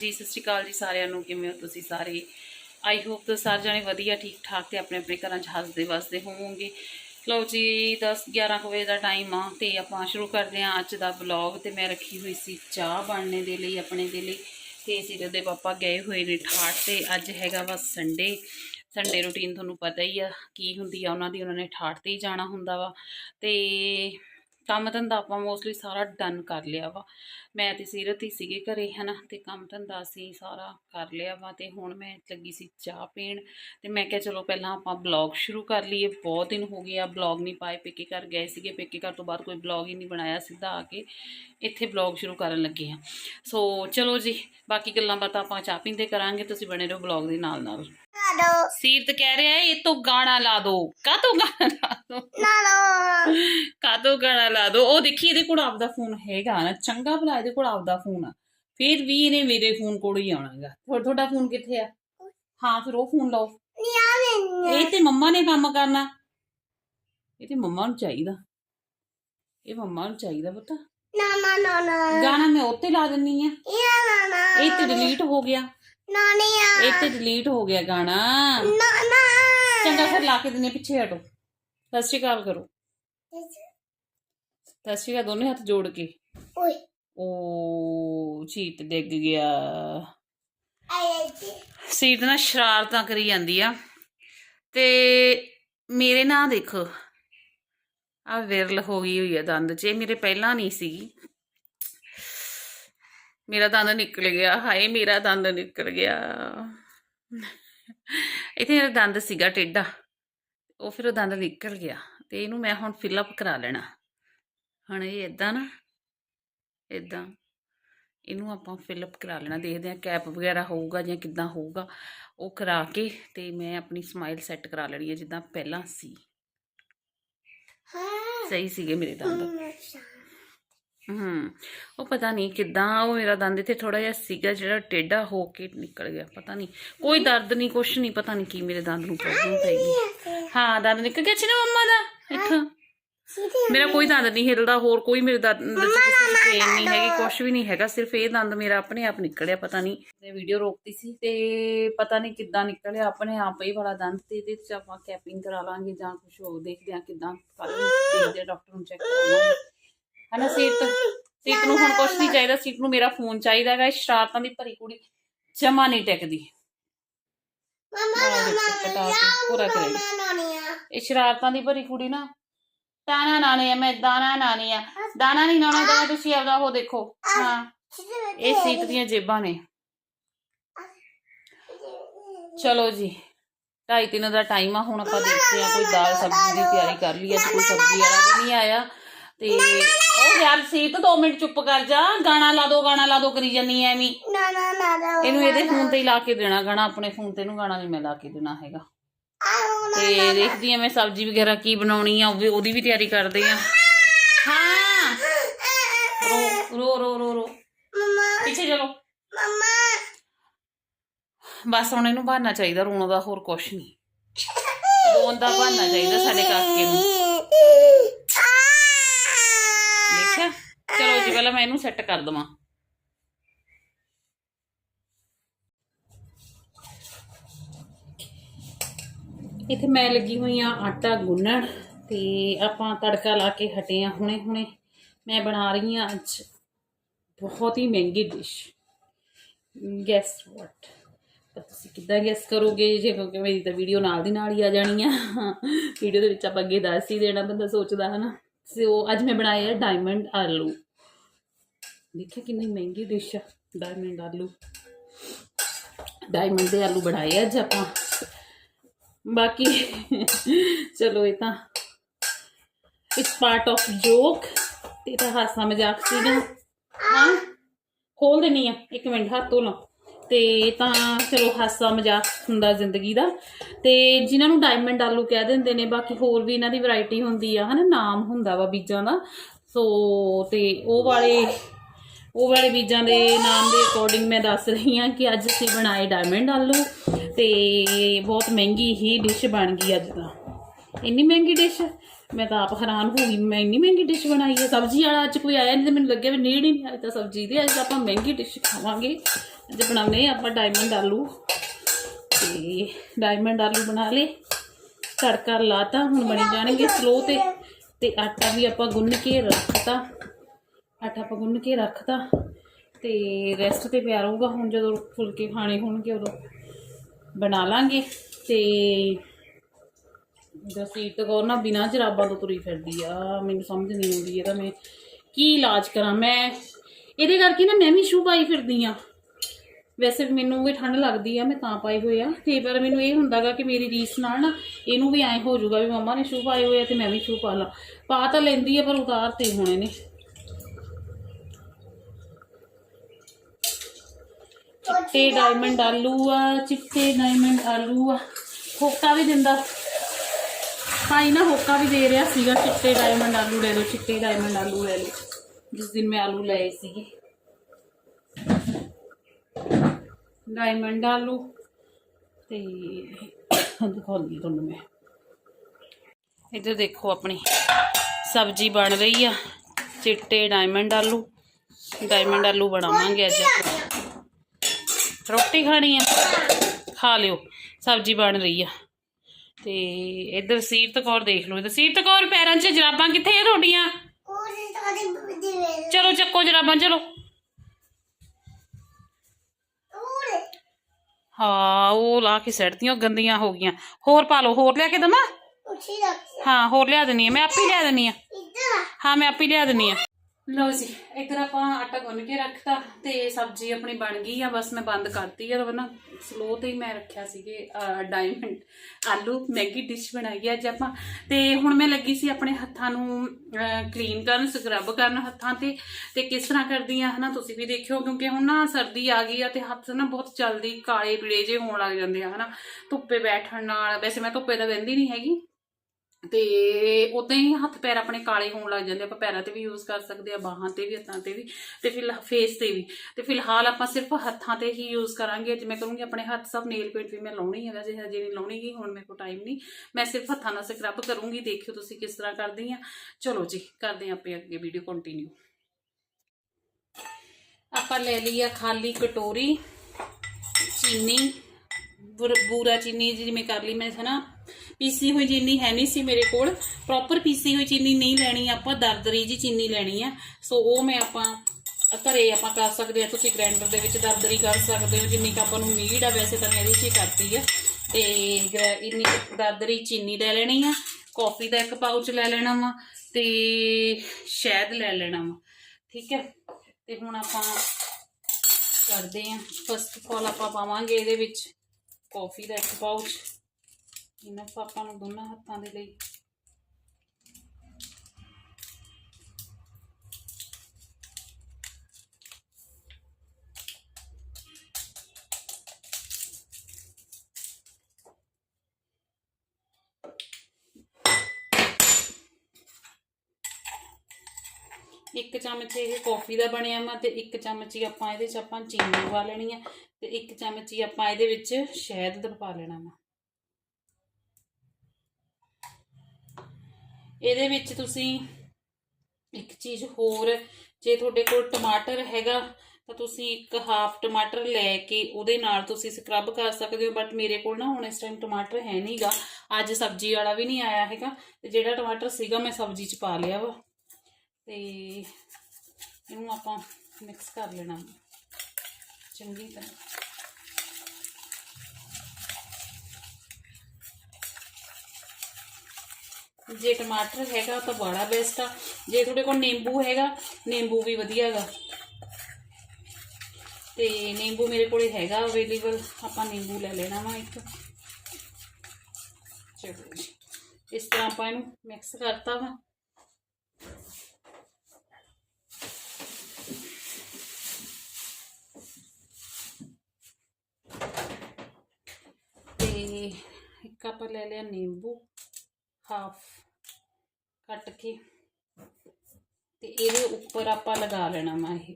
ਜੀ, ਸਤਿ ਸ਼੍ਰੀ ਅਕਾਲ ਜੀ ਸਾਰਿਆਂ ਨੂੰ। ਕਿਵੇਂ ਹੋ ਤੁਸੀਂ ਸਾਰੇ? ਆਈ ਹੋਪ ਤੁਸੀਂ ਸਾਰੇ ਜਾਣੇ ਵਧੀਆ ਠੀਕ ਠਾਕ ਤੇ ਆਪਣੇ ਆਪਣੇ ਘਰਾਂ 'ਚ ਹੱਸਦੇ ਵਸਦੇ ਹੋਵੋਗੇ। ਲਓ ਜੀ 10 11 ਕੁ ਵਜੇ ਦਾ ਟਾਈਮ ਆ ਤੇ ਆਪਾਂ ਸ਼ੁਰੂ ਕਰਦੇ ਹਾਂ ਅੱਜ ਦਾ ਵਲੌਗ ਤੇ ਮੈਂ ਰੱਖੀ ਹੋਈ ਸੀ ਚਾਹ ਬਣਨੇ ਦੇ ਲਈ, ਆਪਣੇ ਦੇ ਲਈ। ਤੇ ਸੀਰਤ ਦੇ ਪਾਪਾ ਗਏ ਹੋਏ ਨੇ ਠਾਠ ਤੇ, ਅੱਜ ਹੈਗਾ ਵਾ ਸੰਡੇ ਸੰਡੇ ਰੂਟੀਨ ਤੁਹਾਨੂੰ ਪਤਾ ਹੀ ਆ, ਕੀ ਹੁੰਦੀ ਆ, ਉਹਨਾਂ ਦੀ ਉਹਨਾਂ ਨੇ ਠਾਠ ਤੇ ਹੀ ਜਾਣਾ ਹੁੰਦਾ ਵਾ। ਤੇ ਕੰਮ ਧੰਦਾ ਆਪਾਂ ਮੋਸਟਲੀ ਸਾਰਾ ਡਨ ਕਰ ਲਿਆ ਵਾ। ਮੈਂ ਤੇ ਸੀਰਤ ਹੀ ਸੀਗੇ ਘਰੇ, ਹਨਾ, ਤੇ ਕੰਮ ਧੰਦਾ ਅਸੀਂ ਸਾਰਾ ਕਰ ਲਿਆ ਵਾ ਤੇ ਹੁਣ ਮੈਂ ਲੱਗੀ ਸੀ ਚਾਹ ਪੀਣ। ਤੇ ਮੈਂ ਕਿਹਾ ਚਲੋ ਪਹਿਲਾਂ ਆਪਾਂ ਬਲੌਗ ਸ਼ੁਰੂ ਕਰ ਲਈਏ। ਬਹੁਤ ਦਿਨ ਹੋ ਗਏ ਆ ਬਲੌਗ ਨਹੀਂ ਪਾਏ। ਪੇਕੇ ਘਰ ਗਏ ਸੀਗੇ। ਪੇਕੇ ਘਰ ਤੋਂ ਬਾਅਦ ਕੋਈ ਬਲੌਗ ਹੀ ਨਹੀਂ ਬਣਾਇਆ ਸਿੱਧਾ ਆ ਕੇ। ਇੱਥੇ ਬਲੌਗ ਸ਼ੁਰੂ ਕਰਨ ਲੱਗੇ ਆ। ਸੋ ਚਲੋ ਜੀ, ਬਾਕੀ ਗੱਲਾਂ ਬਾਤਾਂ ਆਪਾਂ ਚਾਹ ਪੀਂਦੇ ਕਰਾਂਗੇ। ਤੁਸੀਂ ਬਣੇ ਰਹੋ ਬਲੌਗ ਦੇ ਨਾਲ ਨਾਲ ਸੀਰਤ ਕਹਿ ਰਿਹਾ ਹੈ ਇਹ ਤੋਂ ਗਾਣਾ ਲਾ ਦੋ। ਕਾ ਤੋਂ ਗਾਣਾ ਲਾ ਦੋ? ਨਾਲੋ। ਕਾਦੋਂ ਗਾਣਾ ਲਾ ਦੋ? ਉਹ ਦੇਖੀ ਇਹਦੇ ਕੋਲ ਆਪਦਾ ਫੋਨ ਹੈਗਾ ਨਾ ਚੰਗਾ ਭਲਾ ਇਹਦੇ ਕੋਲ ਆਪਦਾ ਫੋਨ ਆ। ਫਿਰ ਵੀ ਇਹਨੇ ਮੇਰੇ ਫੋਨ ਕੋਲ ਹੀ ਆਉਣਾਗਾ। ਤੁਹਾਡਾ ਫੋਨ ਕਿੱਥੇ ਆ? ਹਾਂ ਫਿਰ ਉਹ ਫੋਨ ਲਓ। ਨੀ ਆਵੇਂ ਇਹ ਤੇ ਮੰਮਾ ਨੇ ਕੰਮ ਕਰਨਾ। ਇਹ ਤੇ ਮੰਮਾ ਨੂੰ ਚਾਹੀਦਾ। ਇਹ ਮੰਮਾ ਨੂੰ ਚਾਹੀਦਾ ਪਤਾ। ਨਾ ਨਾ ਨਾ ਨਾ। ਗਾਣਾ ਮੈਂ ਉੱਤੇ ਲਾ ਦਿੰਨੀ ਆ। ਯਾ ਨਾ ਨਾ। ਇਹ ਤੇ ਡਿਲੀਟ ਹੋ ਗਿਆ। ਨਾ ਨੀ ਆ ਇਹ ਤੇ ਡਿਲੀਟ ਹੋ ਗਿਆ ਗਾਣਾ। ਨਾ ਨਾ। ਚੰਗਾ ਫਿਰ ਲਾ ਕੇ ਦਿੰਨੇ ਪਿੱਛੇ ਹਟੋ। ਸਤਿ ਸ਼੍ਰੀ ਅਕਾਲ ਕਰੋ। ਸਤਿ ਸ਼੍ਰੀ ਅਕਾਲ ਦੋਨੇ ਹੱਥ ਜੋੜ ਕੇ। ਓਏ। ਉਹ ਚੀਟ ਡਿੱਗ ਗਿਆ। ਸੀਟ ਨਾ ਸ਼ਰਾਰਤਾਂ ਕਰੀ ਜਾਂਦੀ ਆ। ਤੇ ਮੇਰੇ ਨਾਂ ਦੇਖੋ। ਆ ਵਿਰਲ ਹੋ ਗਈ ਹੋਈ ਆ ਦੰਦ 'ਚ। ਇਹ ਮੇਰੇ ਪਹਿਲਾਂ ਨਹੀਂ ਸੀਗੀ ਮੇਰਾ ਦੰਦ ਨਿਕਲ ਗਿਆ ਹਾਏ ਮੇਰਾ ਦੰਦ ਨਿਕਲ ਗਿਆ। ਇੱਥੇ ਮੇਰਾ ਦੰਦ ਸੀਗਾ ਟੇਢਾ ਉਹ ਫਿਰ ਉਹ ਦੰਦ ਨਿਕਲ ਗਿਆ ਤੇ ਇਹਨੂੰ ਮੈਂ ਹੁਣ ਫਿਲ ਅਪ ਕਰਾ ਲੈਣਾ। ਹੁਣ ਇਹ ਇਦਾਂ ਨਾ ਇਦਾਂ ਇਹਨੂੰ ਆਪਾਂ ਫਿਲ ਅਪ ਕਰਾ ਲੈਣਾ ਦੇਖਦੇ ਹਾਂ ਕੈਪ ਵਗੈਰਾ ਹੋਊਗਾ ਜਾਂ ਕਿੱਦਾਂ ਹੋਊਗਾ। ਉਹ ਕਰਾ ਕੇ ਤੇ ਮੈਂ ਆਪਣੀ ਸਮਾਈਲ ਸੈੱਟ ਕਰਾ ਲੈਣੀ ਹੈ ਜਿੱਦਾਂ ਪਹਿਲਾਂ ਸੀ। ਸਹੀ ਸੀਗੇ ਮੇਰੇ ਦੰਦ। ਹੂੰ ਉਹ ਪਤਾ ਨਹੀਂ ਕਿੱਦਾਂ ਉਹ ਮੇਰਾ ਦੰਦ ਇੱਥੇ ਥੋੜਾ ਜਿਹਾ ਸੀਗਾ ਜਿਹੜਾ ਟੇਢਾ ਹੋ ਕੇ ਨਿਕਲ ਗਿਆ ਪਤਾ ਨਹੀਂ ਕੋਈ ਦਰਦ ਨਹੀਂ ਕੁਛ ਨਹੀਂ ਪਤਾ ਨਹੀਂ ਕੀ ਮੇਰੇ ਦੰਦ ਨੂੰ ਪ੍ਰੋਬਲਮ ਪੈ ਗਈ। ਹਾਂ ਦੰਦ ਨਿਕਲ ਗਿਆ ਸੀ ਨਾ ਮੰਮਾ ਦਾ ਇੱਥੋਂ। ਮੇਰਾ ਕੋਈ ਦੰਦ ਨਹੀਂ ਹਿਲਦਾ ਹੋਰ ਕੋਈ ਮੇਰੇ ਦੰਦ ਕਿਸੇ ਪੇਨ ਨਹੀਂ ਹੈਗੀ ਕੁਝ ਵੀ ਨਹੀਂ ਹੈਗਾ ਸਿਰਫ ਇਹ ਦੰਦ ਮੇਰਾ ਆਪਣੇ ਆਪ ਨਿਕਲਿਆ ਪਤਾ ਨਹੀਂ ਮੈਂ ਵੀਡੀਓ ਰੋਕਤੀ ਸੀ ਤੇ ਪਤਾ ਨਹੀਂ ਕਿੱਦਾਂ ਨਿਕਲਿਆ ਆਪਣੇ ਆਪ ਹੀ ਵਾਲਾ ਦੰਦ ਤੇ ਇਹਦੇ ਚ ਆਪਾਂ ਕੈਪਿੰਗ ਕਰਾ ਲਾਂਗੇ ਜਾਂ ਕੁਝ ਹੋਰ ਦੇਖਦੇ ਆ ਕਿੱਦਾਂ ਕੱਲ ਦੇਖਦੇ ਡਾਕਟਰ ਨੂੰ ਚੈੱਕ ਕਰਾਵਾਂਗੇ। ਹਨਾ ਸੀਟ ਸੀਟ ਨੂੰ ਹੁਣ ਕੁਝ ਨਹੀਂ ਚਾਹੀਦਾ ਸੀਟ ਨੂੰ ਮੇਰਾ ਫੋਨ ਚਾਹੀਦਾ ਹੈਗਾ ਸ਼ਰਾਰਤਾਂ ਦੀ ਭਰੀ ਕੁੜੀ ਜਮਾ ਨਹੀਂ ਟਿਕਦੀ। ਮਮਾ ਪੂਰਾ ਇਹ ਸ਼ਰਾਰਤਾਂ ਦੀ ਭਰੀ ਕੁੜੀ ਨਾ ਦਾਣਾ ਨਾਣੇ ਮੈਂ ਦਾਣਾ ਨਾਣੀ ਆ। ਦਾਣਾ ਨਹੀਂ ਨਾਣਾ ਦਾ ਤੁਸੀਂ ਆਪਦਾ ਉਹ ਦੇਖੋ ਹਾਂ। ਇਹ ਸੀਟ ਦੀਆਂ ਜੇਬਾਂ ਨੇ। ਚਲੋ ਜੀ ਢਾਈ ਤਿੰਨ ਦਾ ਟਾਈਮ ਆ ਹੁਣ ਆਪਾਂ ਦੇਖਦੇ ਆ ਕੋਈ ਦਾਲ ਸਬਜ਼ੀ ਦੀ ਤਿਆਰੀ ਕਰ ਲਈ ਅੱਜ ਕੋਈ ਸਬਜ਼ੀ ਵਾਲਾ ਵੀ ਨਹੀਂ ਆਇਆ ਤੇ ਉਹ ਯਾਰ ਸੀਤ 2 ਮਿੰਟ ਚੁੱਪ ਕਰ ਜਾ ਗਾਣਾ ਲਾ ਦੋ ਗਾਣਾ ਲਾ ਦੋ ਕਰੀ ਜਾਨੀ ਐ ਐਵੇਂ। ਨਾ ਨਾ ਨਾ ਨਾ ਇਹਨੂੰ ਇਹਦੇ ਫੋਨ ਤੇ ਹੀ ਲਾ ਕੇ ਦੇਣਾ ਗਾਣਾ ਆਪਣੇ ਫੋਨ ਤੇ ਇਹਨੂੰ ਗਾਣਾ ਨਹੀਂ ਮੈਂ ਲਾ ਕੇ ਦੇਣਾ ਹੈਗਾ। ਤੇ ਦੇਖਦੀ ਆ ਮੈਂ ਸਬਜ਼ੀ ਵਗੈਰਾ ਕੀ ਬਣਾਉਣੀ ਆ ਉਹ ਵੀ- ਉਹਦੀ ਵੀ ਤਿਆਰੀ ਕਰਦੇ ਆ। ਹਾਂ। ਰੋ ਰੋ ਰੋ ਰੋ। ਮਮਾ। ਪਿੱਛੇ ਚਲੋ। ਮਮਾ। ਬਸ ਹੁਣ ਇਹਨੂੰ ਬਹਾਨਾ ਚਾਹੀਦਾ ਰੋਣ ਦਾ ਹੋਰ ਕੁਛ ਨਹੀਂ। ਰੋਣ ਦਾ ਬਹਾਨਾ ਚਾਹੀਦਾ ਸਾਡੇ ਕਾਕੇ ਨੂੰ। ਚਲੋ ਜੀ ਪਹਿਲਾਂ ਮੈਂ ਇਹਨੂੰ ਸੈੱਟ ਕਰ ਦਵਾਂ। ਇੱਥੇ ਮੈਂ ਲੱਗੀ ਹੋਈ ਆ ਆਟਾ ਗੁੰਨਣ ਤੇ ਆਪਾਂ ਤੜਕਾ ਲਾ ਕੇ ਹਟੇ ਆ ਹੁਣੇ ਹੁਣੇ ਮੈਂ ਬਣਾ ਰਹੀ ਆ ਅੱਜ ਬਹੁਤ ਹੀ ਮਹਿੰਗੀ ਡਿਸ਼ ਗੈਸ ਵਾਟ ਤਾਂ ਤੁਸੀਂ ਕਿੱਦਾਂ ਗੈਸ ਕਰੋਗੇ? ਜੇ ਕਿਉਂਕਿ ਮੇਰੀ ਤਾਂ ਵੀਡੀਓ ਨਾਲ ਦੀ ਨਾਲ ਹੀ ਆ ਜਾਣੀ ਆ। ਵੀਡੀਓ ਦੇ ਵਿੱਚ ਆਪਾਂ ਅੱਗੇ ਦੱਸ ਹੀ ਦੇਣਾ ਬੰਦਾ ਸੋਚਦਾ ਹੈ ਨਾ ਸੋ ਅੱਜ ਮੈਂ ਬਣਾਇਆ ਡਾਇਮੰਡ ਆਲੂ। ਦੇਖਿਆ ਕਿੰਨੀ ਮਹਿੰਗੀ ਡਿਸ਼ ਆ ਡਾਇਮੰਡ ਆਲੂ। ਡਾਇਮੰਡ ਦੇ ਆਲੂ ਬਣਾਏ ਅੱਜ ਆਪਾਂ। ਬਾਕੀ ਚਲੋ ਇਹ ਤਾਂ ਇਟਸ ਪਾਰਟ ਆਫ ਜੋਕ ਤੇ ਇਹ ਤਾਂ ਹਾਸਾ ਮਜ਼ਾਕ ਸੀ ਨਾ ਹਾਂ, ਖੋਲ ਦੇਣੀ ਆ, ਇੱਕ ਮਿੰਟ ਹੱਥ ਧੋ ਲਾਂ ਤੇ ਤਾਂ ਚਲੋ ਹਾਸਾ ਮਜ਼ਾਕ ਹੁੰਦਾ ਜ਼ਿੰਦਗੀ ਦਾ। ਤੇ ਜਿਨ੍ਹਾਂ ਨੂੰ ਡਾਇਮੰਡ ਆਲੂ ਕਹਿ ਦਿੰਦੇ ਨੇ, ਬਾਕੀ ਹੋਰ ਵੀ ਇਹਨਾਂ ਦੀ ਵੈਰਾਈਟੀ ਹੁੰਦੀ ਆ, ਹਨਾ, ਨਾਮ ਹੁੰਦਾ ਵਾ ਬੀਜਾਂ ਦਾ। ਸੋ ਤੇ ਉਹ ਵਾਲੇ ਉਹ ਵਾਲੇ ਬੀਜਾਂ ਦੇ ਨਾਮ ਦੇ ਅਕੋਰਡਿੰਗ ਮੈਂ ਦੱਸ ਰਹੀ ਹਾਂ ਕਿ ਅੱਜ ਅਸੀਂ ਬਣਾਏ ਡਾਇਮੰਡ ਆਲੂ ਤੇ ਬਹੁਤ ਮਹਿੰਗੀ ਹੀ ਡਿਸ਼ ਬਣ ਗਈ ਅੱਜ ਤਾਂ। ਇੰਨੀ ਮਹਿੰਗੀ ਡਿਸ਼ ਮੈਂ ਤਾਂ ਆਪ ਹੈਰਾਨ ਹੋ ਗਈ, ਮੈਂ ਇੰਨੀ ਮਹਿੰਗੀ ਡਿਸ਼ ਬਣਾਈ ਹੈ। ਸਬਜ਼ੀ ਵਾਲਾ ਅੱਜ ਕੋਈ ਆਇਆ ਨਹੀਂ ਤੇ ਮੈਨੂੰ ਲੱਗਿਆ ਵੀ ਨੀਡ ਹੀ ਨਹੀਂ ਆਈ ਤਾਂ ਸਬਜ਼ੀ ਦੀ ਅੱਜ ਆਪਾਂ ਮਹਿੰਗੀ ਡਿਸ਼ ਖਾਵਾਂਗੇ। ਅੱਜ ਬਣਾਉਣੇ ਆਪਾਂ ਡਾਇਮੰਡ ਆਲੂ। ਤੇ ਡਾਇਮੰਡ ਆਲੂ ਬਣਾ ਲਏ, ਤੜਕਾ ਲਾਤਾ, ਹੁਣ ਬਣੇ ਜਾਣਗੇ ਸਲੋ ਤੇ। ਤੇ ਆਟਾ ਵੀ ਆਪਾਂ ਗੁੰਨ ਕੇ ਰੱਖਤਾ। ਆਟਾ ਆਪਾਂ ਗੁੰਨ ਕੇ ਰੱਖਤਾ ਤੇ ਰੈਸਟ ਤੇ ਪਿਆ ਰਹੂਗਾ। ਹੁਣ ਜਦੋਂ ਫੁਲਕੇ ਖਾਣੇ ਹੋਣਗੇ ਉਦੋਂ ਬਣਾ ਲਾਂਗੇ ਤੇ ਜਸੀਤ ਕੌਰ ਨਾ ਬਿਨਾਂ ਜਰਾਬਾਂ ਤੋਂ ਤੁਰੀ ਫਿਰਦੀ ਆ। ਮੈਨੂੰ ਸਮਝ ਨਹੀਂ ਆਉਂਦੀ ਇਹਦਾ ਮੈਂ ਕੀ ਇਲਾਜ ਕਰਾਂ। ਮੈਂ ਇਹਦੇ ਕਰਕੇ ਨਾ ਮੈਂ ਵੀ ਸ਼ੂ ਪਾਈ ਫਿਰਦੀ ਆ। ਵੈਸੇ ਮੈਨੂੰ ਵੀ ਠੰਡ ਲੱਗਦੀ ਆ, ਮੈਂ ਤਾਂ ਪਾਈ ਹੋਏ ਆ। ਤੇ ਪਰ ਮੈਨੂੰ ਇਹ ਹੁੰਦਾਗਾ ਕਿ ਮੇਰੀ ਰੀਸ ਨਾਲ ਨਾ ਇਹਨੂੰ ਵੀ ਐਂ ਹੋ ਜਾਊਗਾ ਵੀ ਮੰਮਾ ਨੇ ਸ਼ੂ ਪਾਏ ਹੋਏ ਆ ਤੇ ਮੈਂ ਵੀ ਸ਼ੂ ਪਾ ਲਾਂ। ਪਾ ਤਾਂ ਲੈਂਦੀ ਆ ਪਰ ਉਤਾਰ ਤੇ ਹੋਣੇ ਨੇ ਚਿੱਟੇ ਡਾਇਮੰਡ ਆਲੂ ਆ, ਚਿੱਟੇ ਡਾਇਮੰਡ ਆਲੂ ਆ। ਹੋਕਾ ਵੀ ਦਿੰਦਾ। ਭਾਈ ਨਾ ਹੋਕਾ ਵੀ ਦੇ ਰਿਹਾ ਸੀਗਾ ਚਿੱਟੇ ਡਾਇਮੰਡ ਆਲੂ ਲੈ ਲਓ, ਚਿੱਟੇ ਡਾਇਮੰਡ ਆਲੂ ਲੈ ਲਓ। ਜਿਸ ਦਿਨ ਮੈਂ ਆਲੂ ਲਏ ਸੀਗੇ। ਡਾਇਮੰਡ ਆਲੂ ਤੇ ਦਿਖਾਉਂਦੀ ਤੁਹਾਨੂੰ ਮੈਂ। ਇੱਧਰ ਦੇਖੋ ਆਪਣੀ ਸਬਜ਼ੀ ਬਣ ਰਹੀ ਆ, ਚਿੱਟੇ ਡਾਇਮੰਡ ਆਲੂ। ਡਾਇਮੰਡ ਆਲੂ ਬਣਾਵਾਂਗੇ ਅੱਜ ਆਪਾਂ। ਰੋਟੀ ਖਾਣੀ ਆ। ਖਾ ਲਿਓ ਸਬਜ਼ੀ ਬਣ ਰਹੀ ਆ। ਤੇ ਇੱਧਰ ਸੀਰਤ ਕੌਰ ਦੇਖ ਲਓ ਇੱਧਰ ਸੀਰਤ ਕੌਰ ਪੈਰਾਂ 'ਚ ਜਰਾਬਾਂ ਕਿੱਥੇ ਆ ਤੁਹਾਡੀਆਂ? ਚਲੋ ਚੱਕੋ ਜਰਾਬਾਂ ਚਲੋ। ਹਾਂ ਉਹ ਲਾ ਕੇ ਸੜਦੀਆਂ ਗੰਦੀਆਂ ਹੋ ਗਈਆਂ। ਹੋਰ ਪਾ ਲਓ ਹੋਰ ਲਿਆ ਕੇ ਰੱਖ ਹਾਂ ਹੋਰ ਲਿਆ ਦੇਣੀ ਆ ਮੈਂ ਆਪੇ ਲਿਆ ਦੇਣੀ ਆ। ਹਾਂ ਮੈਂ ਆਪੇ ਲਿਆ ਦਿੰਨੀ ਆ। ਲਓ ਜੀ, ਇੱਧਰ ਆਪਾਂ ਆਟਾ ਗੁੰਨ ਕੇ ਰੱਖਤਾ ਤੇ ਸਬਜ਼ੀ ਆਪਣੀ ਬਣ ਗਈ ਆ, ਬਸ ਮੈਂ ਬੰਦ ਕਰਤੀ ਆ ਨਾ ਸਲੋ ਤੇ ਹੀ ਮੈਂ ਰੱਖਿਆ ਸੀਗੇ ਡਾਇਮੰਡ ਆਲੂ, ਮੈਗੀ ਡਿਸ਼ ਬਣਾਈ ਆ ਅੱਜ ਆਪਾਂ। ਤੇ ਹੁਣ ਮੈਂ ਲੱਗੀ ਸੀ ਆਪਣੇ ਹੱਥਾਂ ਨੂੰ ਕਲੀਨ ਕਰਨ ਸਕਰਬ ਕਰਨ ਹੱਥਾਂ ਤੇ। ਤੇ ਕਿਸ ਤਰ੍ਹਾਂ ਕਰਦੀ ਆ, ਹਨਾ, ਤੁਸੀਂ ਵੀ ਦੇਖਿਓ, ਕਿਉਂਕਿ ਹੁਣ ਨਾ ਸਰਦੀ ਆ ਗਈ ਆ ਤੇ ਹੱਥ ਨਾ ਬਹੁਤ ਜਲਦੀ ਕਾਲੇ ਪੀਲੇ ਜੇ ਹੋਣ ਲੱਗ ਜਾਂਦੇ ਆ, ਹਨਾ। ਧੁੱਪੇ ਬੈਠਣ ਨਾਲ, ਵੈਸੇ ਮੈਂ ਧੁੱਪੇ ਤਾਂ ਬਹਿੰਦੀ ਨਹੀਂ ਹੈਗੀ। ਤੇ ਉਦਾਂ ਹੀ ਹੱਥ ਪੈਰ ਆਪਣੇ ਕਾਲੇ ਹੋਣ ਲੱਗ ਜਾਂਦੇ ਆਪਾਂ ਪੈਰਾਂ ਤੇ ਵੀ ਯੂਜ਼ ਕਰ ਸਕਦੇ ਆ, ਬਾਹਾਂ ਤੇ ਵੀ, ਹੱਥਾਂ ਤੇ ਵੀ, ਤੇ ਫਿਰ ਫੇਸ ਤੇ ਵੀ। ਤੇ ਫਿਲਹਾਲ ਆਪਾਂ ਸਿਰਫ ਹੱਥਾਂ ਤੇ ਹੀ ਯੂਜ਼ ਕਰਾਂਗੇ ਅੱਜ ਮੈਂ ਕਰੂੰਗੀ ਆਪਣੇ ਹੱਥ ਸਭ ਨੇਲ ਪੇਂਟ ਵੀ ਮੈਂ ਲਾਉਣੀ ਹੈਗਾ ਜੇ ਹਜੇ ਨਹੀਂ ਲਾਉਣੀ ਗੀ, ਹੁਣ ਮੇਰੇ ਕੋਲ ਟਾਈਮ ਨਹੀਂ। ਮੈਂ ਸਿਰਫ ਹੱਥਾਂ ਨਾਲ ਸਕਰਬ ਕਰੂੰਗੀ, ਦੇਖਿਓ ਤੁਸੀਂ ਕਿਸ ਤਰ੍ਹਾਂ ਕਰਦੀ ਆ। ਚਲੋ ਜੀ, ਕਰਦੇ ਹਾਂ ਆਪੇ ਅੱਗੇ ਵੀਡੀਓ ਕੰਟੀਨਿਊ ਆਪਾਂ ਲੈ ਲਈ ਆ ਖਾਲੀ ਕਟੋਰੀ, ਚੀਨੀ, ਬੁਰ- ਬੂਰਾ ਚੀਨੀ ਜਿਵੇਂ ਕਰ ਲਈ ਮੈਂ, ਹਨਾ? ਪੀਸੀ ਹੋਈ ਚੀਨੀ ਹੈ ਨਹੀਂ ਸੀ ਮੇਰੇ ਕੋਲ। ਪ੍ਰੋਪਰ ਪੀਸੀ ਹੋਈ ਚੀਨੀ ਨਹੀਂ ਲੈਣੀ, ਆਪਾਂ ਦਰਦਰੀ ਜੀ ਚੀਨੀ ਲੈਣੀ ਆ। ਸੋ ਉਹ ਮੈਂ ਆਪਾਂ ਘਰੇ ਆਪਾਂ ਕਰ ਸਕਦੇ ਆ, ਤੁਸੀਂ ਗ੍ਰਾਈਂਡਰ ਦੇ ਵਿੱਚ ਦਰਦਰੀ ਕਰ ਸਕਦੇ ਹੋ। ਜਿੰਨੀ ਕੁ ਆਪਾਂ ਨੂੰ ਨੀਡ ਆ, ਵੈਸੇ ਤਾਂ ਮੈਂ ਇਹਦੇ 'ਚ ਹੀ ਕਰਦੀ ਆ। ਤੇ ਇੰਨੀ ਕੁ ਦਰਦਰੀ ਚੀਨੀ ਲੈ ਲੈਣੀ ਆ ਕਾਫੀ ਦਾ ਇੱਕ ਪਾਊਚ ਲੈ ਲੈਣਾ ਵਾ, ਤੇ ਸ਼ਹਿਦ ਲੈ ਲੈਣਾ ਵਾ। ਠੀਕ ਹੈ ਤੇ ਹੁਣ ਆਪਾਂ ਕਰਦੇ ਆ ਫਸਟ ਆਫ ਆਲ ਆਪਾਂ ਪਾਵਾਂਗੇ ਇਹਦੇ ਵਿੱਚ ਕਾਫੀ ਦਾ ਇੱਕ ਪਾਊਚ ਇਹਨਾਂ ਆਪਾਂ ਨੂੰ ਦੋਨਾਂ ਹੱਥਾਂ ਦੇ ਲਈ। ਇੱਕ ਚਮਚ ਇਹ ਕਾਫੀ ਦਾ ਬਣਿਆ ਵਾ ਤੇ ਇੱਕ ਚਮਚ ਹੀ ਆਪਾਂ ਇਹਦੇ ਚ ਆਪਾਂ ਚੀਨੀ ਪਾ ਲੈਣੀ ਆ ਤੇ ਇੱਕ ਚਮਚ ਹੀ ਆਪਾਂ ਇਹਦੇ ਵਿੱਚ ਸ਼ਹਿਦ ਦਾ ਪਾ ਲੈਣਾ ਵਾ। ਇਹਦੇ ਵਿੱਚ ਤੁਸੀਂ ਇੱਕ ਚੀਜ਼ ਹੋਰ, ਜੇ ਤੁਹਾਡੇ ਕੋਲ ਟਮਾਟਰ ਹੈਗਾ, ਤਾਂ ਤੁਸੀਂ ਇੱਕ ਹਾਫ ਟਮਾਟਰ ਲੈ ਕੇ ਉਹਦੇ ਨਾਲ ਤੁਸੀਂ ਸਕਰਬ ਕਰ ਸਕਦੇ ਹੋ ਬਟ ਮੇਰੇ ਕੋਲ ਨਾ ਹੁਣ ਇਸ ਟਾਈਮ ਟਮਾਟਰ ਹੈ ਨਹੀਂਗਾ ਅੱਜ ਸਬਜ਼ੀ ਵਾਲਾ ਵੀ ਨਹੀਂ ਆਇਆ ਹੈਗਾ, ਤੇ ਜਿਹੜਾ ਟਮਾਟਰ ਸੀਗਾ ਮੈਂ ਸਬਜ਼ੀ 'ਚ ਪਾ ਲਿਆ ਵਾ। ਤੇ ਇਹਨੂੰ ਆਪਾਂ ਮਿਕਸ ਕਰ ਲੈਣਾ। ਚੰਗੀ ਤਰ੍ਹਾਂ। ਜੇ ਟਮਾਟਰ ਹੈਗਾ ਤਾਂ ਬੜਾ ਬੈਸਟ ਆ। ਜੇ ਤੁਹਾਡੇ ਕੋਲ ਨਿੰਬੂ ਹੈਗਾ, ਨਿੰਬੂ ਵੀ ਵਧੀਆ ਹੈਗਾ ਤੇ ਨਿੰਬੂ ਮੇਰੇ ਕੋਲੇ ਹੈਗਾ ਅਵੇਲੇਬਲ ਆਪਾਂ ਨਿੰਬੂ ਲੈ ਲੈਣਾ ਵਾ ਇੱਕ। ਚਲੋ ਜੀ, ਇਸ ਤਰ੍ਹਾਂ ਆਪਾਂ ਇਹਨੂੰ ਮਿਕਸ ਕਰਤਾ ਵਾ। ਤੇ ਇੱਕ ਆਪਾਂ ਲੈ ਲਿਆ ਨਿੰਬੂ। ਹਾਫ ਕੱਟ ਕੇ ਤੇ ਇਹਦੇ ਉੱਪਰ ਆਪਾਂ ਲਗਾ ਲੈਣਾ ਵਾ ਇਹ।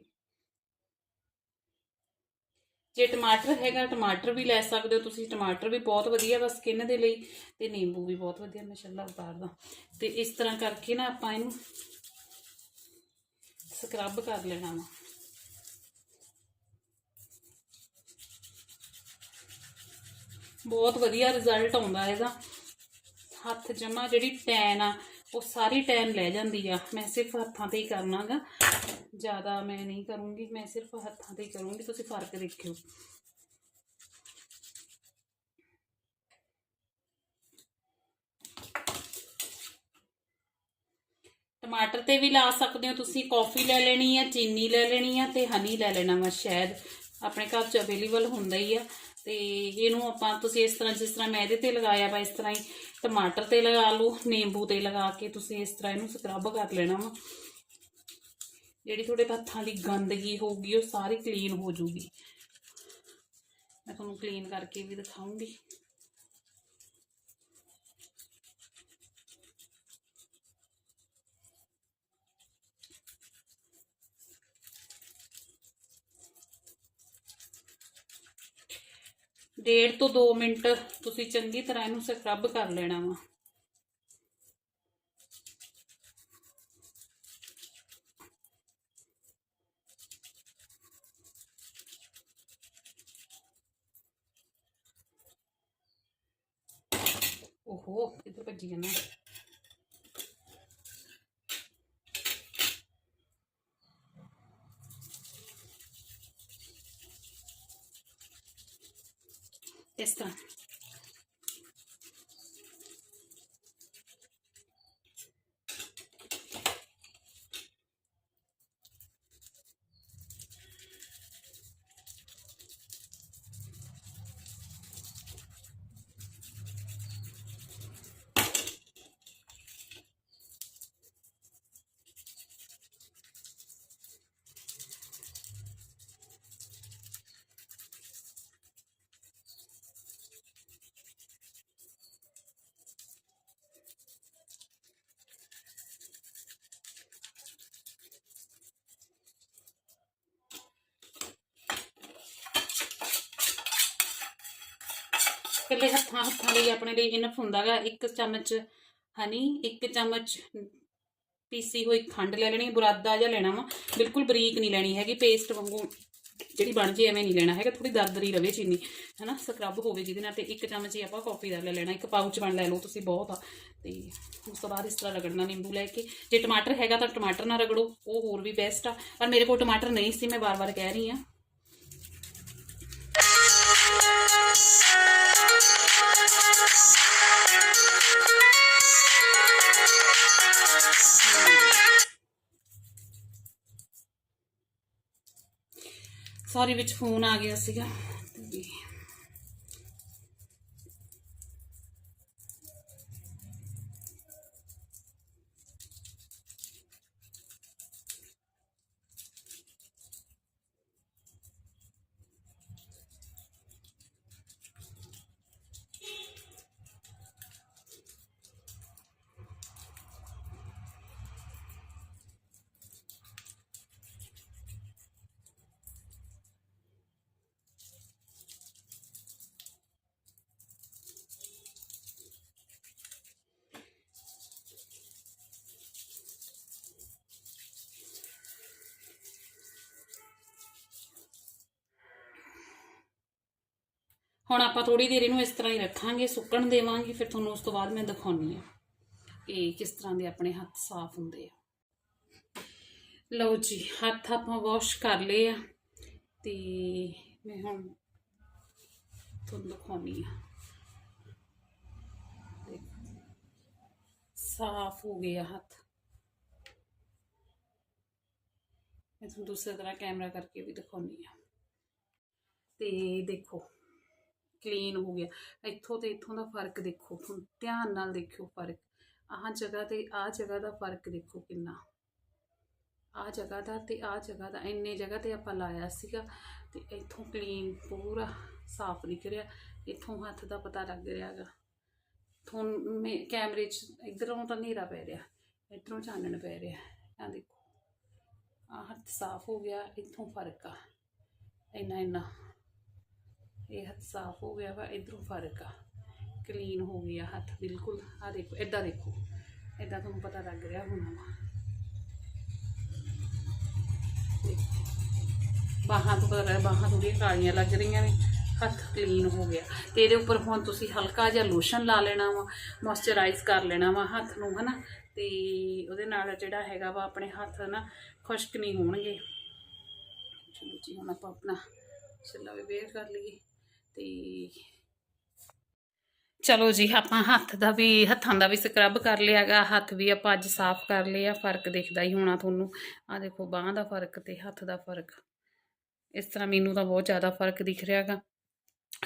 ਜੇ ਟਮਾਟਰ ਹੈਗਾ, ਟਮਾਟਰ ਵੀ ਲੈ ਸਕਦੇ ਹੋ ਤੁਸੀਂ। ਟਮਾਟਰ ਵੀ ਬਹੁਤ ਵਧੀਆ ਵਾ ਸਕਿਨ ਦੇ ਲਈ ਤੇ ਨਿੰਬੂ ਵੀ ਬਹੁਤ ਵਧੀਆ, ਮਾਸ਼ਾਅੱਲਾ ਉਤਾਰਦਾ ਤੇ ਇਸ ਤਰ੍ਹਾਂ ਕਰਕੇ ਨਾ ਆਪਾਂ ਇਹਨੂੰ ਸਕਰਬ ਕਰ ਲੈਣਾ ਵਾ। ਬਹੁਤ ਵਧੀਆ ਰਿਜ਼ਲਟ ਆਉਂਦਾ ਇਹਦਾ। ਹੱਥ ਜਮਾ ਜਿਹੜੀ ਟੈਨ ਆ, ਉਹ ਸਾਰੀ ਟੈਨ ਲੈ ਜਾਂਦੀ ਆ। ਮੈਂ ਸਿਰਫ ਹੱਥਾਂ ਤੇ ਹੀ ਕਰਨਾਗਾ। ਜ਼ਿਆਦਾ ਮੈਂ ਨਹੀਂ ਕਰੂੰਗੀ, ਮੈਂ ਸਿਰਫ ਹੱਥਾਂ ਤੇ ਹੀ ਕਰੂੰਗੀ। ਤੁਸੀਂ ਫ਼ਰਕ ਦੇਖਿਓ। ਟਮਾਟਰ ਤੇ ਵੀ ਲਾ ਸਕਦੇ ਹੋ ਤੁਸੀਂ। ਕੌਫੀ ਲੈ ਲੈਣੀ ਆ, ਚੀਨੀ ਲੈ ਲੈਣੀ ਆ ਤੇ ਹਨੀ ਲੈ ਲੈਣਾ ਵਾ ਸ਼ਾਇਦ। ਆਪਣੇ ਘਰ ਚ ਅਵੇਲੇਬਲ ਹੁੰਦਾ ਹੀ ਆ। ਤੇ ਇਹਨੂੰ ਆਪਾਂ ਤੁਸੀਂ ਇਸ ਤਰ੍ਹਾਂ ਜਿਸ ਤਰ੍ਹਾਂ ਮੈਂ ਇਹਦੇ ਤੇ ਲਗਾਇਆ ਵਾ, ਇਸ ਤਰ੍ਹਾਂ ਹੀ ਟਮਾਟਰ ਤੇ ਲਗਾ ਲਓ, ਨਿੰਬੂ ਤੇ ਲਗਾ ਕੇ ਤੁਸੀਂ ਇਸ ਤਰ੍ਹਾਂ ਇਹਨੂੰ ਸਕਰਬ ਕਰ ਲੈਣਾ ਵਾ। ਜਿਹੜੀ ਤੁਹਾਡੇ ਹੱਥਾਂ ਦੀ ਗੰਦਗੀ ਹੋਊਗੀ, ਉਹ ਸਾਰੀ ਕਲੀਨ ਹੋ ਜੂਗੀ ਮੈਂ ਤੁਹਾਨੂੰ ਕਲੀਨ ਕਰਕੇ ਵੀ ਦਿਖਾਉਂਗੀ। ਡੇਢ ਤੋਂ 2 ਮਿੰਟ ਤੁਸੀਂ ਚੰਗੀ ਤਰ੍ਹਾਂ ਇਹਨੂੰ ਸਕਰਬ ਕਰ ਲੈਣਾ ਵਾ। ਓਹੋ ਇੱਧਰ ਭੱਜੀ ਜਾਣਾ? ਇਸ ਤਰ੍ਹਾਂ ਇਕੱਲੇ ਹੱਥਾਂ ਹੱਥਾਂ ਲਈ ਆਪਣੇ ਲਈ ਇਨਫ ਹੁੰਦਾਗਾ ਇੱਕ ਚਮਚ ਹਨੀ, ਇੱਕ ਚਮਚ ਪੀਸੀ ਹੋਈ ਖੰਡ ਲੈ ਲੈਣੀ, ਬੁਰਾਦਾ ਜਿਹਾ ਲੈਣਾ ਵਾ। ਬਿਲਕੁਲ ਬਰੀਕ ਨਹੀਂ ਲੈਣੀ ਹੈਗੀ, ਪੇਸਟ ਵਾਂਗੂ ਜਿਹੜੀ ਬਣ ਜੇ ਐਵੇਂ ਨਹੀਂ ਲੈਣਾ ਹੈਗਾ ਥੋੜੀ ਦਰਦਰੀ ਰਵੇ ਚੀਨੀ, ਹੈਨਾ, ਸਕਰਬ ਹੋਵੇ ਜਿਹਦੇ ਨਾਲ ਤੇ ਇੱਕ ਚਮਚ ਹੀ ਆਪਾਂ ਕਾਫੀ ਦਾ ਲੈ ਲੈਣਾ, ਇੱਕ ਪਾਊਚ ਬਣ ਲੈ ਲਓ ਤੁਸੀਂ ਬਹੁਤ ਆ। ਤੇ ਉਸ ਤੋਂ ਬਾਅਦ ਇਸ ਤਰ੍ਹਾਂ ਰਗੜਨਾ ਨਿੰਬੂ ਲੈ ਕੇ। ਜੇ ਟਮਾਟਰ ਹੈਗਾ ਤਾਂ ਟਮਾਟਰ ਨਾਲ ਰਗੜੋ, ਉਹ ਹੋਰ ਵੀ ਬੈਸਟ ਆ। ਪਰ ਮੇਰੇ ਕੋਲ ਟਮਾਟਰ ਨਹੀਂ ਸੀ, ਮੈਂ ਵਾਰ-ਵਾਰ ਕਹਿ ਰਹੀ ਆ ਸੌਰੀ ਵਿੱਚ ਫੋਨ ਆ ਗਿਆ ਸੀਗਾ ਹੁਣ ਆਪਾਂ ਥੋੜੀ ਦੇਰ ਇਹਨੂੰ ਇਸ ਤਰ੍ਹਾਂ ਹੀ ਰੱਖਾਂਗੇ, ਸੁੱਕਣ ਦੇਵਾਂਗੇ, ਫਿਰ ਤੁਹਾਨੂੰ ਉਸ ਤੋਂ ਬਾਅਦ ਮੈਂ ਦਿਖਾਉਣੀ ਆ ਕਿ ਕਿਸ ਤਰ੍ਹਾਂ ਦੇ ਆਪਣੇ ਹੱਥ ਸਾਫ਼ ਹੁੰਦੇ ਆ। ਲਓ ਜੀ, ਹੱਥ ਆਪਾਂ ਵਾਸ਼ ਕਰ ਲਏ ਆ ਤੇ ਮੈਂ ਹੁਣ ਤੁਹਾਨੂੰ ਦਿਖਾਉਣੀ ਆ ਸਾਫ਼ ਹੋ ਗਏ ਆ ਹੱਥ। ਮੈਂ ਤੁਹਾਨੂੰ ਦੂਸਰੀ ਤਰ੍ਹਾਂ ਕੈਮਰਾ ਕਰਕੇ ਵੀ ਦਿਖਾਉਣੀ ਆ ਤੇ ਦੇਖੋ ਕਲੀਨ ਹੋ ਗਿਆ। ਇੱਥੋਂ ਤੇ ਇੱਥੋਂ ਦਾ ਫ਼ਰਕ ਦੇਖੋ, ਹੁਣ ਧਿਆਨ ਨਾਲ ਦੇਖਿਓ ਫ਼ਰਕ। ਆਹ ਜਗ੍ਹਾ ਤੇ ਆਹ ਜਗ੍ਹਾ ਦਾ ਫ਼ਰਕ ਦੇਖੋ ਕਿੰਨਾ। ਆਹ ਜਗ੍ਹਾ ਦਾ ਤੇ ਆਹ ਜਗ੍ਹਾ ਦਾ, ਇੰਨੇ ਜਗ੍ਹਾ ਤੇ ਆਪਾਂ ਲਾਇਆ ਸੀਗਾ ਤੇ ਇੱਥੋਂ ਕਲੀਨ ਪੂਰਾ ਸਾਫ਼ ਦਿਖ ਰਿਹਾ ਇੱਥੋਂ ਹੱਥ ਦਾ ਪਤਾ ਲੱਗ ਰਿਹਾਗਾ ਤੁਹਾਨੂੰ ਮੈਂ ਕੈਮਰੇ 'ਚ ਇਧਰੋਂ ਤਾਂ ਹਨੇਰਾ ਪੈ ਰਿਹਾ, ਇਧਰੋਂ ਚਾਨਣ ਪੈ ਰਿਹਾ। ਆ ਦੇਖੋ, ਆਹ ਹੱਥ ਸਾਫ਼ ਹੋ ਗਿਆ, ਇੱਥੋਂ ਫ਼ਰਕ ਆ। ਇੰਨਾ ਇੰਨਾ। ਇਹ ਹੱਥ ਸਾਫ਼ ਹੋ ਗਿਆ ਵਾ, ਇਧਰੋਂ ਫ਼ਰਕ ਆ। ਕਲੀਨ ਹੋ ਗਿਆ ਹੱਥ, ਬਿਲਕੁਲ। ਆ ਦੇਖੋ ਇਦਾਂ ਦੇਖੋ। ਇਦਾਂ ਤੁਹਾਨੂੰ ਪਤਾ ਲੱਗ ਰਿਹਾ ਹੋਣਾ ਵਾ। ਬਾਹਾਂ ਤੋਂ ਪਤਾ ਲੱਗ ਬਾਹਾਂ ਥੋੜੀਆਂ ਕਾਲੀਆਂ ਲੱਗ ਰਹੀਆਂ ਨੇ, ਹੱਥ ਕਲੀਨ ਹੋ ਗਿਆ। ਤੇ ਇਹਦੇ ਉੱਪਰ ਹੁਣ ਤੁਸੀਂ ਹਲਕਾ ਜਿਹਾ ਲੋਸ਼ਨ ਲਾ ਲੈਣਾ ਵਾ ਮੋਇਸਚਰਾਈਜ਼ ਕਰ ਲੈਣਾ ਵਾ ਹੱਥ ਨੂੰ, ਹਨਾ? ਤੇ ਉਹਦੇ ਨਾਲ ਜਿਹੜਾ ਹੈਗਾ ਵਾ, ਆਪਣੇ ਹੱਥ ਨਾ ਖੁਸ਼ਕ ਨਹੀਂ ਹੋਣਗੇ। ਚਲੋ ਜੀ, ਹੁਣ ਆਪਾਂ ਆਪਣਾ ਛੱਲਾ ਵੀ ਵੇਅਰ ਕਰ ਲਈਏ। ਤੇ ਚਲੋ ਜੀ, ਆਪਾਂ ਹੱਥ ਦਾ ਵੀ, ਹੱਥਾਂ ਦਾ ਵੀ ਸਕਰਬ ਕਰ ਲਿਆਗਾ ਹੱਥ ਵੀ ਆਪਾਂ ਅੱਜ ਸਾਫ਼ ਕਰ ਲਿਆ, ਫ਼ਰਕ ਦਿਖਦਾ ਹੀ ਹੋਣਾ ਤੁਹਾਨੂੰ। ਆ ਦੇਖੋ, ਬਾਹਾਂ ਦਾ ਫ਼ਰਕ ਤੇ ਹੱਥ ਦਾ ਫ਼ਰਕ। ਇਸ ਤਰ੍ਹਾਂ ਮੈਨੂੰ ਤਾਂ ਬਹੁਤ ਜ਼ਿਆਦਾ ਫ਼ਰਕ ਦਿਖ ਰਿਹਾਗਾ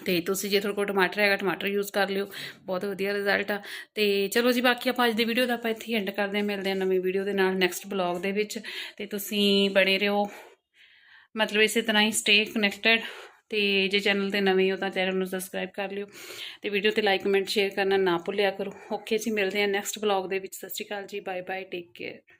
ਤੇ ਤੁਸੀਂ ਜੇ ਤੁਹਾਡੇ ਕੋਲ ਟਮਾਟਰ ਹੈਗਾ, ਟਮਾਟਰ ਯੂਜ਼ ਕਰ ਲਿਓ। ਬਹੁਤ ਵਧੀਆ ਰਿਜ਼ਲਟ ਆ। ਤੇ ਚਲੋ ਜੀ, ਬਾਕੀ ਆਪਾਂ ਅੱਜ ਦੀ ਵੀਡੀਓ ਦਾ ਆਪਾਂ ਇੱਥੇ ਐਂਡ ਕਰਦੇ ਹਾਂ। ਮਿਲਦੇ ਹਾਂ ਨਵੀਂ ਵੀਡੀਓ ਦੇ ਨਾਲ ਨੈਕਸਟ ਬਲੌਗ ਦੇ ਵਿੱਚ। ਤੇ ਤੁਸੀਂ ਬਣੇ ਰਹੋ। ਮਤਲਬ ਇਸੇ ਤਰ੍ਹਾਂ ਹੀ ਸਟੇ ਕਨੈਕਟਡ ਤੇ ਜੇ ਚੈਨਲ ਤੇ ਨਵੇਂ ਹੋ ਤਾਂ ਚੈਨਲ ਨੂੰ ਸਬਸਕ੍ਰਾਈਬ ਕਰ ਲਿਓ ਤੇ ਵੀਡੀਓ ਤੇ ਲਾਈਕ ਕਮੈਂਟ ਸ਼ੇਅਰ ਕਰਨਾ ਨਾ ਭੁੱਲਿਆ ਕਰੋ। ਓਕੇ ਜੀ, ਮਿਲਦੇ ਹਾਂ ਨੈਕਸਟ ਬਲੌਗ ਦੇ ਵਿੱਚ। ਸਤਿ ਸ਼੍ਰੀ ਅਕਾਲ ਜੀ ਬਾਏ ਬਾਏ ਟੇਕ ਕੇਅਰ